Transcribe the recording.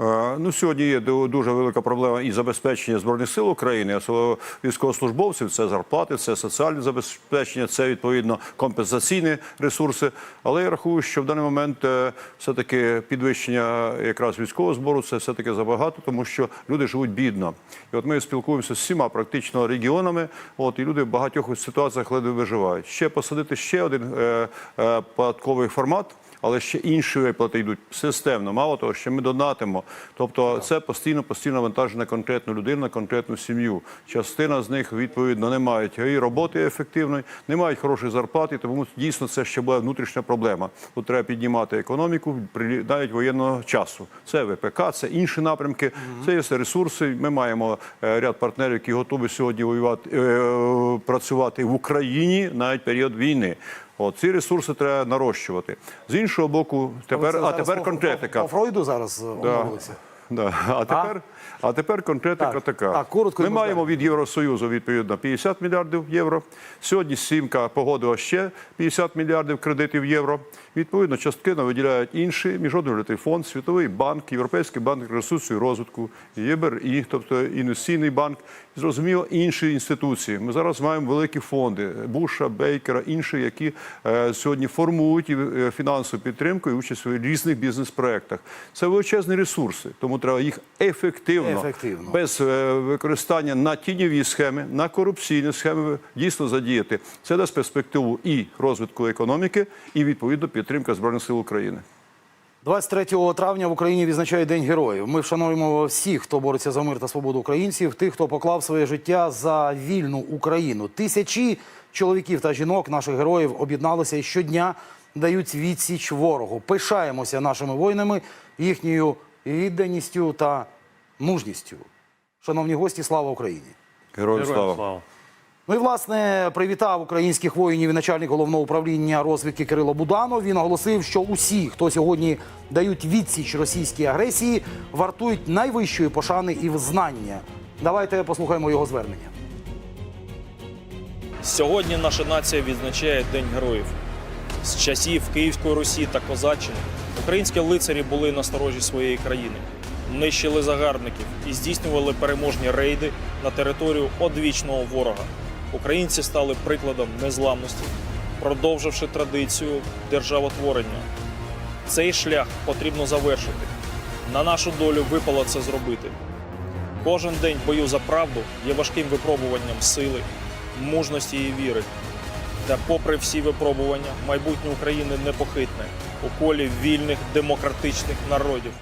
Е, Ну, сьогодні є ду- дуже велика проблема і забезпечення збройних сил України, особливо військовослужбовців. Це зарплати, це соціальне забезпечення, це відповідно компенсаційні ресурси. Але я рахую, що в даний момент е, все-таки підвищення якраз військового збору це все таки забагато, тому що люди живуть бідно. І от ми спілкуємося з всіма практично регіонами. От і люди в багатьох ситуаціях ледве виживають. Ще посадити ще один е, е, податковий формат але ще інші виплати йдуть системно. Мало того, що ми донатимо. Тобто, це постійно постійно навантаження на конкретну людину, на конкретну сім'ю. Частина з них відповідно не мають і роботи ефективної, не мають хорошої зарплати. Тому дійсно це ще була внутрішня проблема. Тут треба піднімати економіку навіть воєнного часу. Це ВПК, це інші напрямки, це є ресурси. Ми маємо е, ряд партнерів, які готові сьогодні воювати е, працювати в Україні навіть період війни. От ці ресурси треба нарощувати. З іншого боку, тепер а тепер конкретика. По, по Фройду зараз е, Да. Да. А тепер, а? тепер конкретика Так. така. Так, коротко Ми маємо від Євросоюзу відповідно 50 мільярдів євро. Сьогодні сімка погодила ще 50 мільярдів кредитів євро. Відповідно, частину виділяють інші міжнародний валютний фонд, Світовий банк, Європейський банк ресурсу і розвитку, ЄБРІ, тобто інвестиційний банк, і, зрозуміло, інші інституції. Ми зараз маємо великі фонди Буша, Бейкера, інші, які е, сьогодні формують е, фінансову підтримку і участь у різних бізнес-проектах. Це величезні ресурси, тому треба їх ефективно, Ефективно. без е, використання на тіньові схеми, на корупційні схеми дійсно задіяти. Це дасть перспективу і розвитку економіки, і відповідно підтримка збройних сил України. 23 травня в Україні відзначає День героїв. Ми вшануємо всіх, хто бореться за мир та свободу українців, тих, хто поклав своє життя за вільну Україну. Тисячі чоловіків та жінок, наших героїв, об'єдналися і щодня дають відсіч ворогу. Пишаємося нашими воїнами, їхньою відданістю та мужністю. Шановні гості, слава Україні! Героям слава! Ну і власне привітав українських воїнів і начальник головного управління розвідки Кирило Буданов. Він оголосив, що усі, хто сьогодні дають відсіч російській агресії, вартують найвищої пошани і взнання. Давайте послухаємо його звернення. Сьогодні наша нація відзначає День героїв. З часів Київської Русі та Козаччини українські лицарі були на сторожі своєї країни, нищили загарбників і здійснювали переможні рейди на територію одвічного ворога. Українці стали прикладом незламності, продовживши традицію державотворення. Цей шлях потрібно завершити. На нашу долю випало це зробити. Кожен день бою за правду є важким випробуванням сили, мужності і віри. Та, попри всі випробування, майбутнє України непохитне у колі вільних демократичних народів.